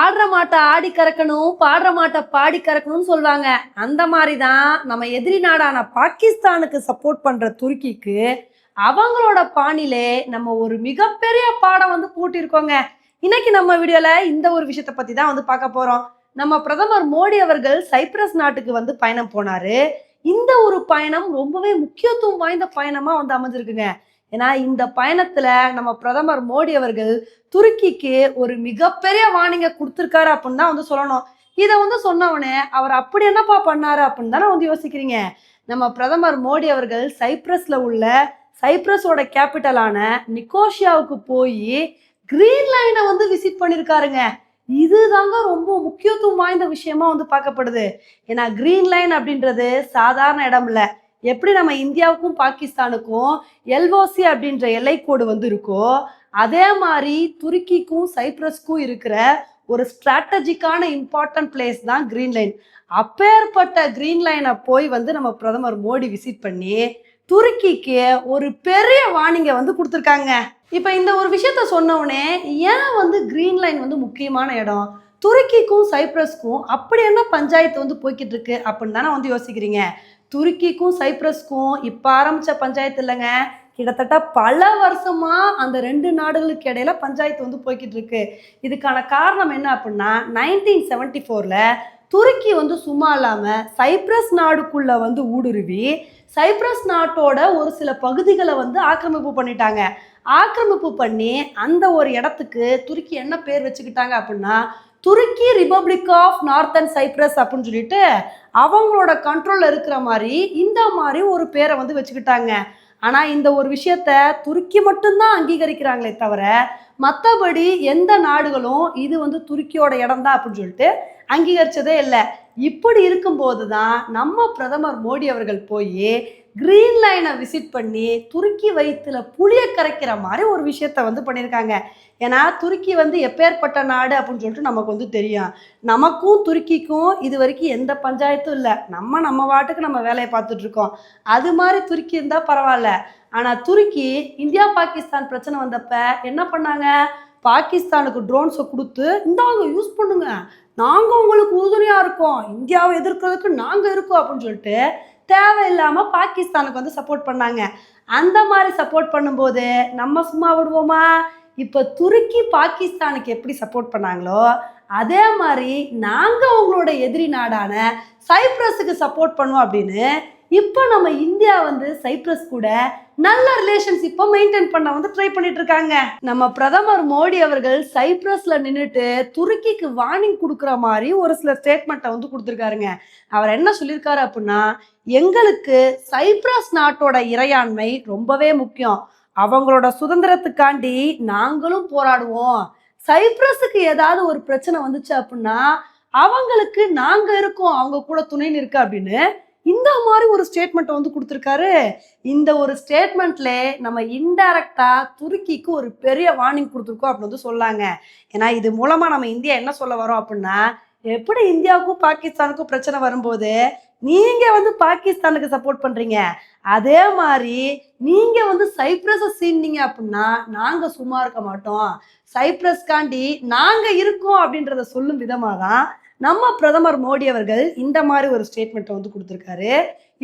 ஆடுற மாட்டை ஆடி கறக்கணும் பாடுற மாட்டை பாடி கறக்கணும்னு சொல்லுவாங்க அந்த மாதிரி தான் நம்ம எதிரி நாடான பாகிஸ்தானுக்கு சப்போர்ட் பண்ற துருக்கிக்கு அவங்களோட பாணிலே நம்ம ஒரு மிகப்பெரிய பாடம் வந்து பூட்டியிருக்கோங்க இன்னைக்கு நம்ம வீடியோல இந்த ஒரு விஷயத்தை பத்தி தான் வந்து பார்க்க போறோம். நம்ம பிரதமர் மோடி அவர்கள் சைப்ரஸ் நாட்டுக்கு வந்து பயணம் போனாரு. இந்த ஒரு பயணம் ரொம்பவே முக்கியத்துவம் வாய்ந்த பயணமா வந்து அமைஞ்சிருக்குங்க. ஏன்னா இந்த பயணத்துல நம்ம பிரதமர் மோடி அவர்கள் துருக்கிக்கு ஒரு மிகப்பெரிய வார்னிங்க கொடுத்துருக்காரு அப்படின்னு தான் வந்து சொல்லணும். இதை வந்து சொன்னவனே அவர் அப்படி என்னப்பா பண்ணாரு அப்படின்னு தானே வந்து யோசிக்கிறீங்க. நம்ம பிரதமர் மோடி அவர்கள் சைப்ரஸ்ல உள்ள சைப்ரஸோட கேபிட்டலான நிக்கோஷியாவுக்கு போய் கிரீன் லைனை வந்து விசிட் பண்ணியிருக்காருங்க இதுதாங்க ரொம்ப முக்கியத்துவம் வாய்ந்த விஷயமா வந்து பார்க்கப்படுது. ஏன்னா கிரீன் லைன் அப்படின்றது சாதாரண இடம் இல்லை எப்படி நம்ம இந்தியாவுக்கும் பாகிஸ்தானுக்கும் எல்ஓசி அப்படின்ற எல்லைக்கோடு வந்து இருக்கோ அதே மாதிரி துருக்கிக்கும் சைப்ரஸ்க்கும் இருக்கிற ஒரு ஸ்ட்ராட்டஜிக்கான இம்பார்ட்டன்ட் பிளேஸ் தான் கிரீன் லைன் அப்பேற்பட்ட கிரீன் லைனை போய் வந்து நம்ம பிரதமர் மோடி விசிட் பண்ணி துருக்கிக்கு ஒரு பெரிய வார்னிங்கை வந்து கொடுத்துருக்காங்க. இப்போ இந்த ஒரு விஷயத்த சொன்னோடனே ஏன் வந்து கிரீன் லைன் வந்து முக்கியமான இடம்? துருக்கிக்கும் சைப்ரஸ்க்கும் அப்படி என்ன பஞ்சாயத்து வந்து போய்கிட்டு இருக்கு அப்படின்னு தானே வந்து யோசிக்கிறீங்க? துருக்கிக்கும் சைப்ரஸ்க்கும் இப்போ ஆரம்பிச்ச பஞ்சாயத்து இல்லைங்க. கிட்டத்தட்ட பல வருஷமா அந்த ரெண்டு நாடுகளுக்கு இடையில பஞ்சாயத்து வந்து போய்கிட்டு இருக்கு. இதுக்கான காரணம் என்ன அப்படின்னா நைன்டீன் செவன்டி ஃபோர்ல துருக்கி வந்து சும்மா இல்லாமல் சைப்ரஸ் நாடுக்குள்ள வந்து ஊடுருவி சைப்ரஸ் நாட்டோட ஒரு சில பகுதிகளை வந்து ஆக்கிரமிப்பு பண்ணிட்டாங்க. ஆக்கிரமிப்பு பண்ணி அந்த ஒரு இடத்துக்கு துருக்கி என்ன பேர் வச்சுக்கிட்டாங்க அப்படின்னா துருக்கி ரிபப்ளிக் ஆஃப் நார்த்தன் சைப்ரஸ் அப்படின்னு சொல்லிட்டு அவங்களோட கண்ட்ரோலில் இருக்கிற மாதிரி இந்த மாதிரி ஒரு பேரை வந்து வச்சுக்கிட்டாங்க. ஆனால் இந்த ஒரு விஷயத்த துருக்கி மட்டும்தான் அங்கீகரிக்கிறாங்களே தவிர மற்றபடி எந்த நாடுகளும் இது வந்து துருக்கியோட இடம் தான் அப்படின்னு சொல்லிட்டு அங்கீகரிச்சதே இல்லை. இப்படி இருக்கும்போது தான் நம்ம பிரதமர் மோடி அவர்கள் போய் கிரீன் லைனை விசிட் பண்ணி துருக்கி வயிற்றுல புளியை கரைக்கிற மாதிரி ஒரு விஷயத்த வந்து பண்ணியிருக்காங்க ஏன்னா துருக்கி வந்து எப்பேற்பட்ட நாடு அப்படின்னு சொல்லிட்டு நமக்கு வந்து தெரியும். நமக்கும் துருக்கிக்கும் இது வரைக்கும் எந்த பஞ்சாயத்தும் இல்லை. நம்ம நம்ம வாட்டுக்கு நம்ம வேலையை பார்த்துட்ருக்கோம் அது மாதிரி துருக்கி இருந்தால் பரவாயில்ல. ஆனால் துருக்கி இந்தியா பாகிஸ்தான் பிரச்சனை வந்தப்ப என்ன பண்ணாங்க? பாகிஸ்தானுக்கு ட்ரோன்ஸை கொடுத்து இந்தாங்க யூஸ் பண்ணுங்க. நாங்கள் உங்களுக்கு உறுதுணையாக இருக்கோம். இந்தியாவை எதிர்க்கிறதுக்கு நாங்கள் இருக்கோம் அப்படின்னு சொல்லிட்டு தேவையில்லாமல் பாகிஸ்தானுக்கு வந்து சப்போர்ட் பண்ணாங்க. அந்த மாதிரி சப்போர்ட் பண்ணும்போது நம்ம சும்மா விடுவோமா? இப்போ துருக்கி பாகிஸ்தானுக்கு எப்படி சப்போர்ட் பண்ணாங்களோ அதே மாதிரி நாங்கள் அவங்களோட எதிரி நாடான சைப்ரஸுக்கு சப்போர்ட் பண்ணுவோம் அப்படின்னு இப்போ நம்ம இந்தியா வந்து சைப்ரஸ் கூட நல்ல ரிலேஷன்ஸ் இப்போ மெயின்டைன் பண்ண வந்து ட்ரை பண்ணிட்டு இருக்காங்க. நம்ம பிரதமர் மோடி அவர்கள் சைப்ரஸ்ல நின்றுட்டு துருக்கிக்கு வார்னிங் கொடுக்குற மாதிரி ஒரு சில ஸ்டேட்மெண்ட்டை வந்து கொடுத்துருக்காருங்க. அவர் என்ன சொல்லியிருக்காரு அப்படின்னா எங்களுக்கு சைப்ரஸ் நாட்டோட இறையாண்மை ரொம்பவே முக்கியம். அவங்களோட சுதந்திரத்துக்காண்டி நாங்களும் போராடுவோம். சைப்ரஸுக்கு ஏதாவது ஒரு பிரச்சனை வந்துச்சு அப்படின்னா அவங்களுக்கு நாங்க இருக்கோம் அவங்க கூட துணை நிற்க அப்படின்னு இந்த மாதிரி ஒரு ஸ்டேட்மெண்ட்டை வந்து கொடுத்துருக்காரு. இந்த ஒரு ஸ்டேட்மெண்ட்ல நம்ம இன்டைரக்டா துருக்கிக்கு ஒரு பெரிய வார்னிங் கொடுத்துருக்கோம் அப்படின்னு வந்து சொல்லாங்க. ஏன்னா இது மூலமா நம்ம இந்தியா என்ன சொல்ல வரோம் அப்படின்னா எப்படி இந்தியாவுக்கும் பாகிஸ்தானுக்கும் பிரச்சனை வரும்போது நீங்க வந்து பாகிஸ்தானுக்கு சப்போர்ட் பண்றீங்க. அதே மாதிரி நீங்க வந்து சைப்ரஸை சீண்டிங்க அப்படின்னா நாங்க சும்மா இருக்க மாட்டோம். சைப்ரஸ்காண்டி நாங்க இருக்கோம் அப்படின்றத சொல்லும் விதமாக தான் நம்ம பிரதமர் மோடி அவர்கள் இந்த மாதிரி ஒரு ஸ்டேட்மெண்ட்டை வந்து கொடுத்துருக்காரு.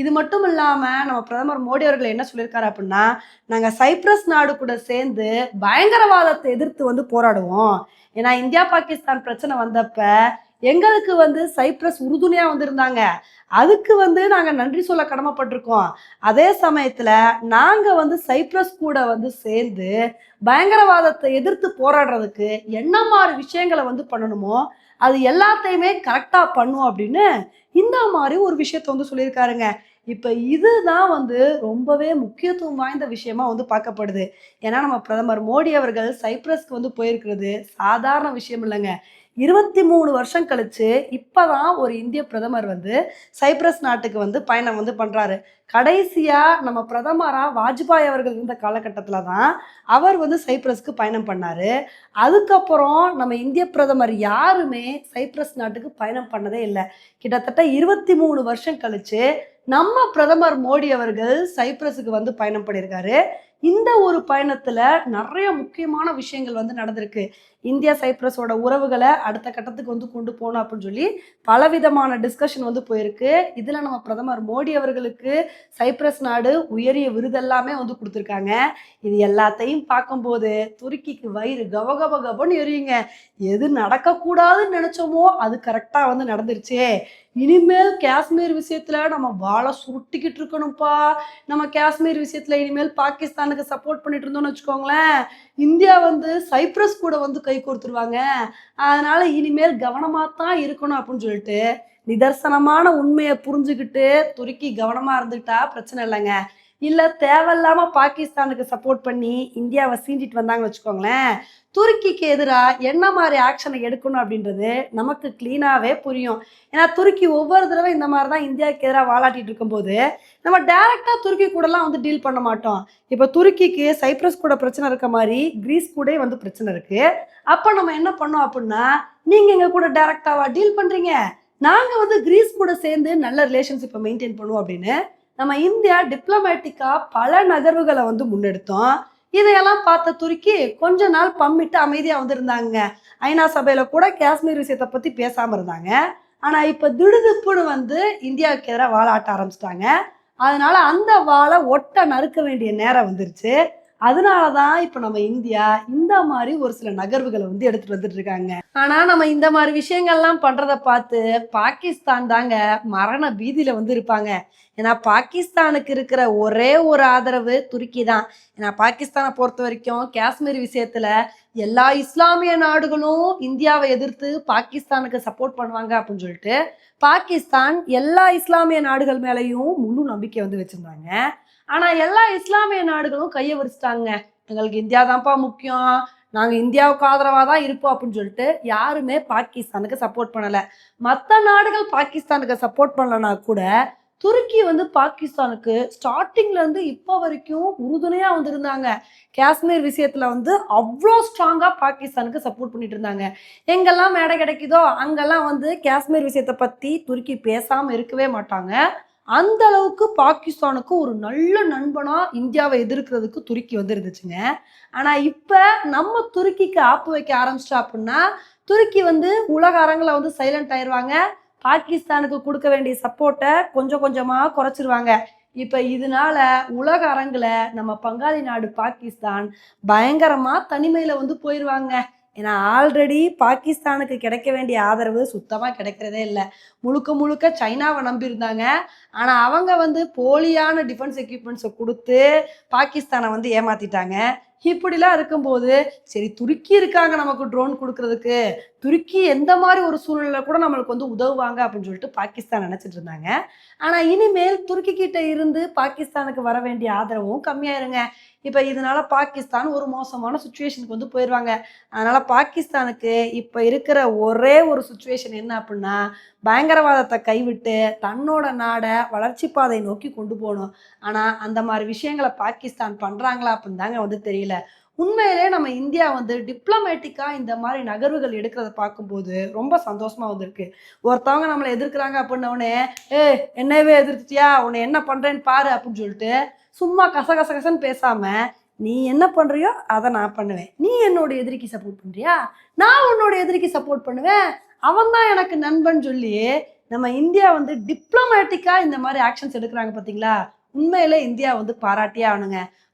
இது மட்டும் இல்லாமல் நம்ம பிரதமர் மோடி அவர்கள் என்ன சொல்லியிருக்காரு அப்படின்னா நாங்கள் சைப்ரஸ் நாடு கூட சேர்ந்து பயங்கரவாதத்தை எதிர்த்து வந்து போராடுவோம். ஏன்னா இந்தியா பாகிஸ்தான் பிரச்சனை வந்தப்ப எங்களுக்கு வந்து சைப்ரஸ் உறுதுணையாக வந்திருந்தாங்க. அதுக்கு வந்து நாங்கள் நன்றி சொல்ல கடமைப்பட்டிருக்கோம். அதே சமயத்தில் நாங்கள் வந்து சைப்ரஸ் கூட வந்து சேர்ந்து பயங்கரவாதத்தை எதிர்த்து போராடுறதுக்கு என்ன மாதிரி விஷயங்களை வந்து பண்ணணுமோ அது எல்லாத்தையுமே கரெக்டாக பண்ணும் அப்படின்னு இந்த மாதிரி ஒரு விஷயத்த வந்து சொல்லியிருக்காருங்க. இப்போ இதுதான் வந்து ரொம்பவே முக்கியத்துவம் வாய்ந்த விஷயமா வந்து பார்க்கப்படுது. ஏன்னா நம்ம பிரதமர் மோடி அவர்கள் சைப்ரஸ்க்கு வந்து போயிருக்கிறது சாதாரண விஷயம் இல்லைங்க. இருபத்தி மூணு வருஷம் கழிச்சு இப்போதான் ஒரு இந்திய பிரதமர் வந்து சைப்ரஸ் நாட்டுக்கு வந்து பயணம் வந்து பண்ணுறாரு கடைசியாக நம்ம பிரதமராக வாஜ்பாய் அவர்கள் இருந்த காலகட்டத்தில் தான் அவர் வந்து சைப்ரஸ்க்கு பயணம் பண்ணார். அதுக்கப்புறம் நம்ம இந்திய பிரதமர் யாருமே சைப்ரஸ் நாட்டுக்கு பயணம் பண்ணதே இல்லை. கிட்டத்தட்ட இருபத்தி மூணு வருஷம் கழிச்சு நம்ம பிரதமர் மோடி அவர்கள் சைப்ரஸுக்கு வந்து பயணம் பண்ணியிருக்காரு. இந்த ஒரு பயணத்துல நிறைய முக்கியமான விஷயங்கள் வந்து நடந்திருக்கு. இந்தியா சைப்ரஸோட உறவுகளை அடுத்த கட்டத்துக்கு வந்து கொண்டு போகணும் அப்படின்னு சொல்லி பலவிதமான டிஸ்கஷன் வந்து போயிருக்கு. இதுல நம்ம பிரதமர் மோடி அவர்களுக்கு சைப்ரஸ் நாடு உயரிய விருதெல்லாமே வந்து கொடுத்துருக்காங்க. இது எல்லாத்தையும் பார்க்கும்போது துருக்கிக்கு வயிறு கவ கவ கபன்னு எரியுங்க. எது நடக்கக்கூடாதுன்னு நினைச்சோமோ அது கரெக்டா வந்து நடந்துருச்சே. இனிமேல் காஷ்மீர் விஷயத்துல நம்ம வாழை சுருட்டிக்கிட்டு இருக்கணும்ப்பா. நம்ம காஷ்மீர் விஷயத்துல இனிமேல் பாகிஸ்தான் ஈரானுக்கு சப்போர்ட் பண்ணிட்டு இருந்தோம்னு வச்சுக்கோங்களேன் இந்தியா வந்து சைப்ரஸ் கூட வந்து கை கொடுத்துருவாங்க அதனால இனிமேல் கவனமாக தான் இருக்கணும் அப்படின்னு சொல்லிட்டு நிதர்சனமான உண்மையை புரிஞ்சுக்கிட்டு துருக்கி கவனமா இருந்துட்டா பிரச்சனை இல்லைங்க. இல்லை தேவையில்லாம பாகிஸ்தானுக்கு சப்போர்ட் பண்ணி இந்தியாவை சீண்டிட்டு வந்தாங்கன்னு வச்சுக்கோங்களேன் துருக்கிக்கு எதிராக என்ன மாதிரி ஆக்ஷனை எடுக்கணும் அப்படின்றது நமக்கு கிளீனாகவே புரியும். ஏன்னா துருக்கி ஒவ்வொரு தடவை இந்த மாதிரி தான் இந்தியாவுக்கு எதிராக வாலாட்டிட்டு இருக்கும்போது நம்ம டைரெக்டாக துருக்கி கூடலாம் வந்து டீல் பண்ண மாட்டோம். இப்போ துருக்கிக்கு சைப்ரஸ் கூட பிரச்சனை இருக்க மாதிரி கிரீஸ் கூட வந்து பிரச்சனை இருக்குது அப்போ நம்ம என்ன பண்ணோம் அப்படின்னா நீங்கள் எங்கள் கூட டைரெக்டாவா டீல் பண்ணுறீங்க நாங்கள் வந்து கிரீஸ் கூட சேர்ந்து நல்ல ரிலேஷன்ஷிப்பை மெயின்டைன் பண்ணுவோம் அப்படின்னு நம்ம இந்தியா டிப்ளமேட்டிக்கா பல நகர்வுகளை வந்து முன்னெடுத்தோம். இதையெல்லாம் பார்த்த துருக்கி கொஞ்ச நாள் பம்மிட்டு அமைதியாக வந்திருந்தாங்க. ஐநா சபையில கூட காஷ்மீர் விஷயத்தை பத்தி பேசாம இருந்தாங்க. ஆனா இப்ப திடுதிப்புன்னு வந்து இந்தியாவுக்கு எதிராக வாழாட்ட ஆரம்பிச்சிட்டாங்க. அதனால அந்த வாழை ஒட்ட நறுக்க வேண்டிய நேரம் வந்துருச்சு. அதனால தான் இப்போ நம்ம இந்தியா இந்த மாதிரி ஒரு சில நகர்வுகளை வந்து எடுத்துட்டு வந்துட்டு இருக்காங்க ஆனா நம்ம இந்த மாதிரி விஷயங்கள்லாம் பண்றத பார்த்து பாகிஸ்தான் தாங்க மரண பீதியில வந்து இருப்பாங்க. ஏன்னா பாகிஸ்தானுக்கு இருக்கிற ஒரே ஒரு ஆதரவு துருக்கி தான் ஏன்னா பாகிஸ்தானை பொறுத்த வரைக்கும் காஷ்மீர் விஷயத்துல எல்லா இஸ்லாமிய நாடுகளும் இந்தியாவை எதிர்த்து பாகிஸ்தானுக்கு சப்போர்ட் பண்ணுவாங்க அப்படின்னு சொல்லிட்டு பாகிஸ்தான் எல்லா இஸ்லாமிய நாடுகள் மேலேயும் முழு நம்பிக்கை வந்து வச்சுருந்தாங்க. ஆனால் எல்லா இஸ்லாமிய நாடுகளும் கையை விரிச்சிட்டாங்க. எங்களுக்கு இந்தியா தான்ப்பா முக்கியம். நாங்கள் இந்தியாவுக்கு ஆதரவாக தான் இருப்போம் அப்படின்னு சொல்லிட்டு யாருமே பாகிஸ்தானுக்கு சப்போர்ட் பண்ணலை. மற்ற நாடுகள் பாகிஸ்தானுக்கு சப்போர்ட் பண்ணலனா கூட துருக்கி வந்து பாகிஸ்தானுக்கு ஸ்டார்டிங்ல இருந்து இப்போ வரைக்கும் உறுதுணையா வந்திருந்தாங்க. காஷ்மீர் விஷயத்துல வந்து அவ்வளோ ஸ்ட்ராங்கா பாகிஸ்தானுக்கு சப்போர்ட் பண்ணிட்டு இருந்தாங்க. எங்கெல்லாம் மேடை கிடைக்குதோ அங்கெல்லாம் வந்து காஷ்மீர் விஷயத்தை பத்தி துருக்கி பேசாம இருக்கவே மாட்டாங்க. அந்த அளவுக்கு பாகிஸ்தானுக்கு ஒரு நல்ல நண்பனா இந்தியாவை எதிர்க்கிறதுக்கு துருக்கி வந்து இருந்துச்சுங்க ஆனா இப்ப நம்ம துருக்கிக்கு ஆப்பு வைக்க ஆரம்பிச்சிட்டோம் அப்படின்னா துருக்கி வந்து உலக அரங்கில் வந்து சைலண்ட் ஆயிடுவாங்க பாகிஸ்தானுக்கு கொடுக்க வேண்டிய சப்போர்ட்டை கொஞ்சம் கொஞ்சமாக குறைச்சிருவாங்க. இப்போ இதனால உலக அரங்கில் நம்ம பங்காளி நாடு பாகிஸ்தான் பயங்கரமாக தனிமையில் வந்து போயிடுவாங்க ஏன்னா ஆல்ரெடி பாகிஸ்தானுக்கு கிடைக்க வேண்டிய ஆதரவு சுத்தமாக கிடைக்கிறதே இல்லை. முழுக்க முழுக்க சைனாவை நம்பியிருந்தாங்க. ஆனால் அவங்க வந்து போலியான டிஃபென்ஸ் எக்யூப்மெண்ட்ஸை கொடுத்து பாகிஸ்தானை வந்து ஏமாத்திட்டாங்க. இப்படிலாம் இருக்கும்போது சரி துருக்கி இருக்காங்க நமக்கு ட்ரோன் கொடுக்கறதுக்கு. துருக்கி எந்த மாதிரி ஒரு சூழ்நிலை கூட நம்மளுக்கு வந்து உதவுவாங்க அப்படின்னு சொல்லிட்டு பாகிஸ்தான் நினச்சிட்டு இருந்தாங்க. ஆனால் இனிமேல் துருக்கி கிட்ட இருந்து பாகிஸ்தானுக்கு வர வேண்டிய ஆதரவும் கம்மியாயிருங்க. இப்போ இதனால பாகிஸ்தான் ஒரு மோசமான சுச்சுவேஷனுக்கு வந்து போயிடுவாங்க அதனால பாகிஸ்தானுக்கு இப்போ இருக்கிற ஒரே ஒரு சுச்சுவேஷன் என்ன அப்படின்னா பயங்கரவாதத்தை கைவிட்டு தன்னோட நாடை வளர்ச்சி பாதை நோக்கி கொண்டு போகணும். ஆனால் அந்த மாதிரி விஷயங்களை பாகிஸ்தான் பண்ணுறாங்களா அப்படின்னு தாங்க வந்து தெரியல. உண்மையிலே நம்ம இந்தியா வந்து டிப்ளமேட்டிக்காக இந்த மாதிரி நகர்வுகள் எடுக்கிறத பார்க்கும்போது ரொம்ப சந்தோஷமாக வந்திருக்கு. ஒருத்தவங்க நம்மளை எதிர்க்கிறாங்க அப்படின்னோடனே ஏ என்னவே எதிர்த்துட்டியா? உன்னை என்ன பண்ணுறேன்னு பாரு அப்படின்னு சொல்லிட்டு சும்மா கச கச கசன்னு பேசாம நீ என்ன பண்ணுறியோ அதை நான் பண்ணுவேன். நீ என்னோட எதிரிக்கு சப்போர்ட் பண்ணுறியா நான் உன்னோட எதிரிக்கு சப்போர்ட் பண்ணுவேன். அவன் தான் எனக்கு நண்பன் சொல்லி நம்ம இந்தியா வந்து டிப்ளமேட்டிக்காக இந்த மாதிரி ஆக்ஷன்ஸ் எடுக்கிறாங்க பார்த்தீங்களா? உண்மையில இந்தியா வந்து பாராட்டியே ஆகணுங்க.